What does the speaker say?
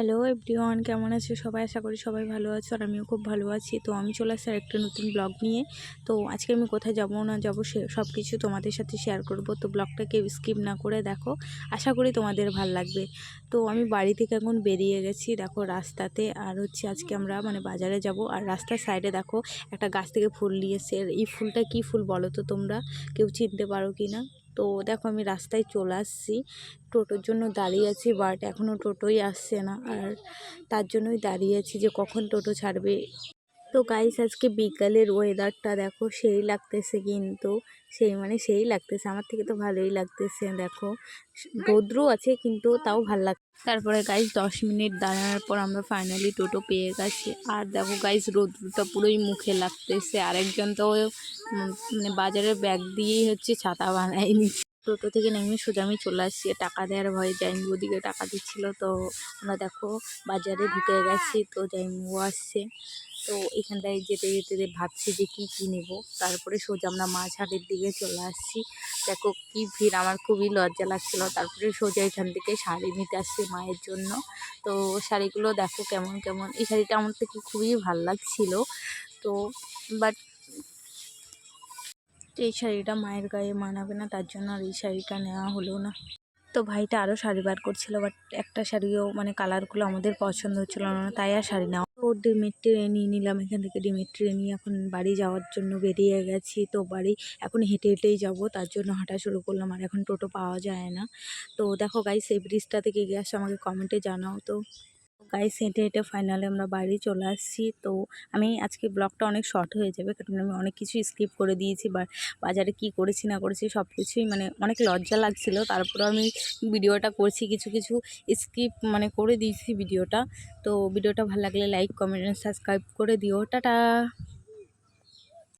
Hello everyone, কেমন আছে? সবাই আশা করি সবাই ভালো আছো আর আমিও খুব ভালো আছি। তো আমি চলে আসছি একটা নতুন ব্লগ নিয়ে। তো আজকে আমি কোথায় যাব না যাব সে সব কিছু তোমাদের সাথে শেয়ার করব। তো ব্লগটাকে স্কিপ না করে দেখো, আশা করি তোমাদের ভালো লাগবে। তো আমি বাড়ি থেকে এখন বেরিয়ে গেছি, দেখো রাস্তাতে। আর হচ্ছে আজকে আমরা মানে বাজারে যাব। আর রাস্তার সাইডে দেখো একটা গাছ থেকে ফুল নিয়েছে এই ফুলটা কি ফুল বলো তো তোমরা? কেউ চিনতে পারো কি না তো দেখো আমি রাস্তায় চলে আসছি। টোটোর জন্য দাঁড়িয়ে আছি, বাট এখনও টোটোই আসছে না। আর তার জন্যই দাঁড়িয়ে আছি যে কখন টোটো ছাড়বে। তো গাইস আজকে বিকালের ওয়েদারটা দেখো সেই লাগতেছে কিন্তু, সেই মানে সেই লাগতেছে। আমার থেকে তো ভালোই লাগতেছে, দেখো। রৌদ্রও আছে কিন্তু তাও ভালো লাগ তারপরে গাইস দশ মিনিট দাঁড়ানোর পর আমরা ফাইনালি টোটো পেয়ে গেছি। আর দেখো গাইস রৌদ্রটা পুরোই মুখে লাগতেছে। আরেকজন তো মানে বাজারের ব্যাগ দিয়েই হচ্ছে ছাতা বানায় নিচ্ছে টোটো থেকে নেমে সোজা আমি চলে আসছি। টাকা দেওয়ার ভয়ে জাইমু ওদিকে টাকা দিচ্ছিল। তো আমরা দেখো বাজারে ঢুকে গেছি, তো জাইমু আসছে। তো এখানটায় যেতে যেতে ভাবছি যে কী কী নেব। তারপরে সোজা আমরা মাছ হাটের দিকে চলে আসছি। দেখো কী ভিড়, আমার খুবই লজ্জা লাগছিল। তারপরে সোজা এখান থেকে শাড়ি নিতে আসছি মায়ের জন্য। তো শাড়িগুলো দেখো কেমন কেমন। এই শাড়িটা আমার থেকে খুবই ভালো লাগছিল। তো বাট এই শাড়িটা মায়ের গায়ে মানাবে না, তার জন্য আর এই শাড়িটা নেওয়া হলো না। তো ভাইটা আরও শাড়ি বার করছিল বাট একটা শাড়িও মানে কালারগুলো আমাদের পছন্দ হচ্ছিল না, তাই আর শাড়ি নেওয়া তো ডিমের ট্রে নিয়ে নিলাম, এখান থেকে ডিমের ট্রে নিয়ে এখন বাড়ি যাওয়ার জন্য বেরিয়ে গেছি। তো বাড়ি এখন হেঁটে হেঁটেই যাব, তার জন্য হাঁটা শুরু করলাম, আর এখন টোটো পাওয়া যায় না। তো দেখো গাইস এই ব্রিজটা থেকে গিয়ে আসছে আমাকে কমেন্টে জানাও তো। গাইস হেঁটে হেঁটে ফাইনালে আমরা বাড়ি চলে আসছি। তো আমি আজকে ব্লগটা অনেক শর্ট হয়ে যাবে, কারণ আমি অনেক কিছু স্কিপ করে দিয়েছি বা বাজারে কি করেছি, না করেছি সব কিছুই মানে অনেক লজ্জা লাগছিল। তারপরে আমি ভিডিওটা করছি, কিছু কিছু স্কিপ মানে করে দিয়েছি ভিডিওটা। তো ভিডিওটা ভালো লাগলে লাইক কমেন্ট সাবস্ক্রাইব করে দিও। টাটা!